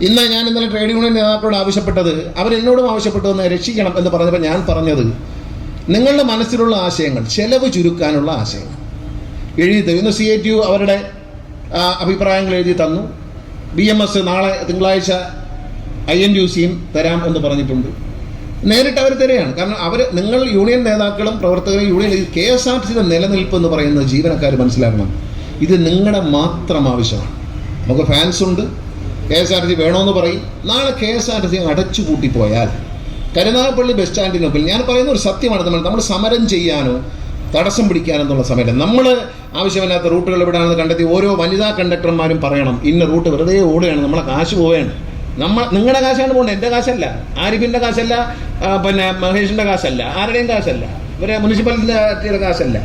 ഇന്ന് ഞാൻ ഇന്നലെ ട്രേഡ് യൂണിയൻ നേതാക്കളോട് ആവശ്യപ്പെട്ടത് അവരെന്നോടും ആവശ്യപ്പെട്ടു എന്ന് രക്ഷിക്കണം എന്ന് പറഞ്ഞപ്പോൾ ഞാൻ പറഞ്ഞത് നിങ്ങളുടെ മനസ്സിലുള്ള ആശയങ്ങൾ ചെലവ് ചുരുക്കാനുള്ള ആശയങ്ങൾ. എഴുതി തരും. ഇന്ന് സി ഐ ടി അവരുടെ അഭിപ്രായങ്ങൾ എഴുതി തന്നു. ബി എം എസ് നാളെ തിങ്കളാഴ്ച ഐ എൻ യു സിയും തരാം എന്ന് പറഞ്ഞിട്ടുണ്ട്. നേരിട്ട് അവർ തരികയാണ്. കാരണം അവർ നിങ്ങൾ യൂണിയൻ നേതാക്കളും പ്രവർത്തകരും യൂണിയൻ കെ എസ് ആർ സിയുടെ നിലനിൽപ്പ് എന്ന് പറയുന്നത് ജീവനക്കാർ മനസ്സിലാക്കണം. ഇത് നിങ്ങളുടെ മാത്രം ആവശ്യമാണ്. നമുക്ക് ഫാൻസ് ഉണ്ട്. K S R T C വേണമെന്ന് പറയും. നാളെ K S R T C അടച്ചു കൂട്ടിപ്പോയാൽ കരുനാഗപ്പള്ളി ബസ് സ്റ്റാൻഡിന് മുമ്പിൽ ഞാൻ പറയുന്ന ഒരു സത്യമാണ് നമ്മൾ നമ്മൾ സമരം ചെയ്യാനോ തടസ്സം പിടിക്കാനെന്നുള്ള സമയത്ത് നമ്മൾ ആവശ്യമില്ലാത്ത റൂട്ടുകൾ എവിടെയാണെന്ന് കണ്ടെത്തി ഓരോ വനിതാ കണ്ടക്ടർമാരും പറയണം ഇന്ന റൂട്ട് വെറുതെ ഓടുകയാണ് നമ്മളെ കാശ് പോവുകയാണ്. നമ്മൾ നിങ്ങളുടെ കാശാണ് പോകുന്നത് എന്റെ കാശല്ല. ആരിഫിന്റെ കാശല്ല പിന്നെ മഹേഷിന്റെ കാശല്ല ആരുടെയും കാശല്ല ഇവരെ മുനിസിപ്പാലിറ്റിയുടെ കാശല്ല.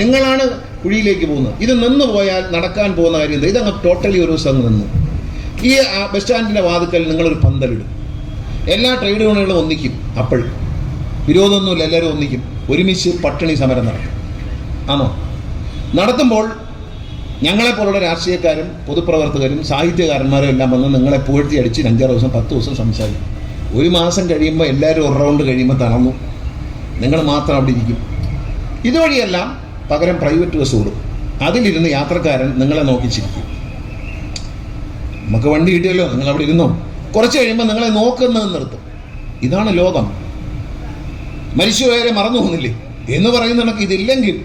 നിങ്ങളാണ് കുഴിയിലേക്ക് പോകുന്നത്. ഇത് നിന്ന് പോയാൽ നടക്കാൻ പോകുന്ന കാര്യം ഇതങ്ങ് ടോട്ടലി ഒരു ദിവസം നിന്നു. ഈ ബസ് സ്റ്റാൻഡിന്റെ വാതുക്കൽ നിങ്ങളൊരു പന്തലിടും. എല്ലാ ട്രേഡ് യൂണിയനുകളും ഒന്നിക്കും അപ്പോൾ. വിരോധമൊന്നുമില്ല എല്ലാവരും ഒന്നിക്കും. ഒരുമിച്ച് പട്ടിണി സമരം നടത്തും ആണോ? നടത്തുമ്പോൾ ഞങ്ങളെപ്പോലുള്ള രാഷ്ട്രീയക്കാരും പൊതുപ്രവർത്തകരും സാഹിത്യകാരന്മാരും എല്ലാം വന്ന് നിങ്ങളെ പുകഴ്ത്തി അടിച്ച് അഞ്ചാറ് ദിവസം പത്ത് ദിവസം സംസാരിക്കും. ഒരു മാസം കഴിയുമ്പോൾ എല്ലാവരും ഒരു റൗണ്ട് കഴിയുമ്പോൾ തളർന്നു. നിങ്ങൾ മാത്രം അവിടെ ഇരിക്കും. ഇതുവഴിയെല്ലാം പകരം പ്രൈവറ്റ് ബസ് ഓടും. അതിലിരുന്ന് യാത്രക്കാരൻ നിങ്ങളെ നോക്കിച്ചിരിക്കും നമുക്ക് വണ്ടി കിട്ടിയല്ലോ നിങ്ങൾ അവിടെ ഇരുന്നോ? കുറച്ച് കഴിയുമ്പോൾ നിങ്ങളെ നോക്കുന്നത് നിർത്തും. ഇതാണ് ലോകം. മരിച്ചുപോയവരെ മറന്നു പോകുന്നില്ലേ? എന്ന് പറയുന്ന കണക്ക് ഇതില്ലെങ്കിൽ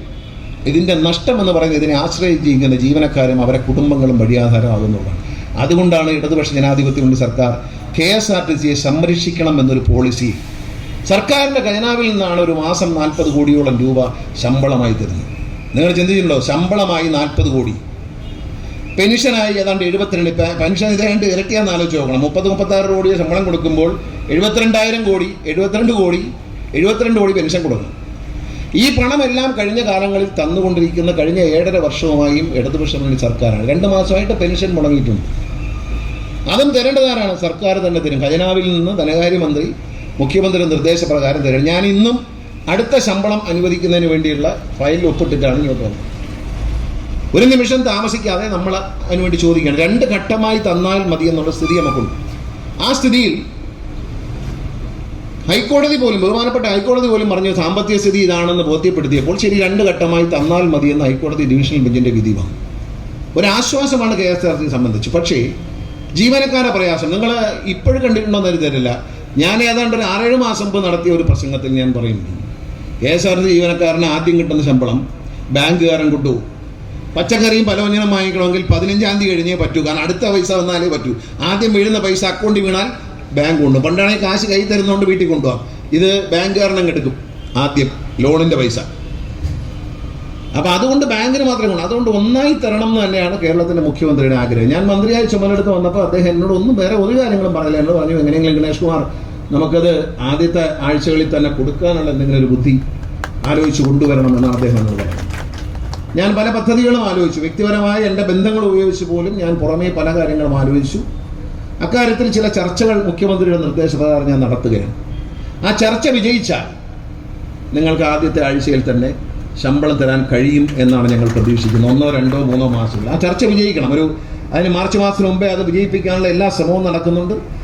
ഇതിന്റെ നഷ്ടം എന്ന് പറയുന്നത് ഇതിനെ ആശ്രയിച്ച് ജീവിക്കുന്ന ജീവനക്കാരും അവരെ കുടുംബങ്ങളും വഴിയാധാരമാകുന്നതാണ് അതുകൊണ്ടാണ് ഇടതുപക്ഷ ജനാധിപത്യ മുന്നണി സർക്കാർ കെ എസ് ആർ ടി സിയെ സംരക്ഷിക്കണം എന്നൊരു പോളിസി സർക്കാരിന്റെ ഖജനാവിൽ നിന്നാണ് ഒരു മാസം നാൽപ്പത് കോടിയോളം രൂപ ശമ്പളമായി തരുന്നത്. നിങ്ങൾ ചിന്തിച്ചിട്ടുണ്ടോ? ശമ്പളമായി നാൽപ്പത് കോടി. പെൻഷനായി ഏതാണ്ട് എഴുപത്തിരണ്ട് പെൻഷൻ ഇതായിട്ട് ഇരട്ടിയാന്ന് ആലോചിച്ച് നോക്കണം. മുപ്പത് മുപ്പത്താറ് കോടി ശമ്പളം കൊടുക്കുമ്പോൾ എഴുപത്തിരണ്ടായിരം കോടി എഴുപത്തിരണ്ട് കോടി എഴുപത്തിരണ്ട് കോടി പെൻഷൻ കൊടുക്കുന്നു ഈ പണമെല്ലാം കഴിഞ്ഞ കാലങ്ങളിൽ തന്നുകൊണ്ടിരിക്കുന്ന കഴിഞ്ഞ ഏഴര വർഷവുമായും ഇടതുപക്ഷ മുന്നണി സർക്കാരാണ്. രണ്ട് മാസമായിട്ട് പെൻഷൻ മുടങ്ങിയിട്ടുണ്ട്. അതും തരേണ്ടതാരാണ് സർക്കാർ തന്നെ തരും. ഖജനാവിൽ നിന്ന് ധനകാര്യമന്ത്രി മുഖ്യമന്ത്രി നിർദ്ദേശപ്രകാരം തരും. ഞാൻ ഇന്നും അടുത്ത ശമ്പളം അനുവദിക്കുന്നതിന് വേണ്ടിയുള്ള ഫയലിൽ ഒപ്പിട്ടിട്ടാണ് ഇങ്ങോട്ട് വന്നത്. ഒരു നിമിഷം താമസിക്കാതെ നമ്മൾ അതിനുവേണ്ടി ചോദിക്കണം രണ്ട് ഘട്ടമായി തന്നാൽ മതി എന്നുള്ള സ്ഥിതി നമുക്കുണ്ട്. ആ സ്ഥിതിയിൽ ഹൈക്കോടതി പോലും ബഹുമാനപ്പെട്ട ഹൈക്കോടതി പോലും പറഞ്ഞു സാമ്പത്തിക സ്ഥിതി ഇതാണെന്ന് ബോധ്യപ്പെടുത്തിയപ്പോൾ ശരി രണ്ട് ഘട്ടമായി തന്നാൽ മതി എന്ന് ഹൈക്കോടതി ഡിവിഷണൽ ബെഞ്ചിന്റെ വിധി വന്നു. ഒരാശ്വാസമാണ് കെ എസ് ആർ സി സംബന്ധിച്ച്. പക്ഷേ ജീവനക്കാരുടെ പ്രയാസം. നിങ്ങൾ ഇപ്പോഴും കണ്ടിട്ടുണ്ടോ എന്ന് തരില്ല ഞാൻ ഏതാണ്ട് ഒരു ആറേഴ് മാസം മുമ്പ് നടത്തിയ ഒരു പ്രസംഗത്തിൽ ഞാൻ പറയുന്നു. കെ എസ് ആർ സി ജീവനക്കാരന് ആദ്യം കിട്ടുന്ന ശമ്പളം ബാങ്കുകാരൻ കൊണ്ടുപോകും പച്ചക്കറിയും പലവ്യഞ്ജനം വാങ്ങിക്കണമെങ്കിൽ പതിനഞ്ചാം തീയതി കഴിഞ്ഞേ പറ്റൂ. കാരണം അടുത്ത പൈസ വന്നാലേ പറ്റൂ. ആദ്യം വീഴുന്ന പൈസ അക്കൗണ്ടിൽ വീണാൽ ബാങ്ക് കൊണ്ടു പണ്ടാണെങ്കിൽ കാശ് കൈ തരുന്നതുകൊണ്ട് വീട്ടിൽ കൊണ്ടുപോകാം. ഇത് ബാങ്കുകാരനെ എടുക്കും ആദ്യം ലോണിന്റെ പൈസ. അപ്പോൾ അതുകൊണ്ട് ബാങ്കിന് മാത്രമേ ഗുണം അതുകൊണ്ട് ഒന്നായി തരണം എന്ന് തന്നെയാണ് കേരളത്തിന്റെ മുഖ്യമന്ത്രിയുടെ ആഗ്രഹം. ഞാൻ മന്ത്രിയായി ചുമലെടുത്ത് വന്നപ്പോൾ അദ്ദേഹം എന്നോട് ഒന്നും വേറെ ഒരു കാര്യങ്ങളും പറഞ്ഞില്ല. എന്നോട് പറഞ്ഞു എങ്ങനെയെങ്കിലും ഗണേഷ് കുമാർ നമുക്കത് ആദ്യത്തെ ആഴ്ചകളിൽ തന്നെ കൊടുക്കാനുള്ള എന്തെങ്കിലും ഒരു ബുദ്ധി ആലോചിച്ച് കൊണ്ടുവരണമെന്നാണ് അദ്ദേഹം എന്നോട് പറഞ്ഞത്. ഞാൻ പല പദ്ധതികളും ആലോചിച്ചു. വ്യക്തിപരമായ എന്റെ ബന്ധങ്ങൾ ഉപയോഗിച്ച് പോലും ഞാൻ പുറമേ പല കാര്യങ്ങളും ആലോചിച്ചു. അക്കാര്യത്തിൽ ചില ചർച്ചകൾ മുഖ്യമന്ത്രിയുടെ നിർദ്ദേശപ്രകാരം ഞാൻ നടത്തുകയാണ്. ആ ചർച്ച വിജയിച്ചാൽ നിങ്ങൾക്ക് ആദ്യത്തെ ആഴ്ചയിൽ തന്നെ ശമ്പളം തരാൻ കഴിയും എന്നാണ് ഞങ്ങൾ പ്രതീക്ഷിക്കുന്നത്. ഒന്നോ രണ്ടോ മൂന്നോ മാസങ്ങൾ ആ ചർച്ച വിജയിക്കണം. ഒരു അതിന് മാർച്ച് മാസത്തിന് മുമ്പേ അത് വിജയിപ്പിക്കാനുള്ള എല്ലാ ശ്രമവും നടക്കുന്നുണ്ട്.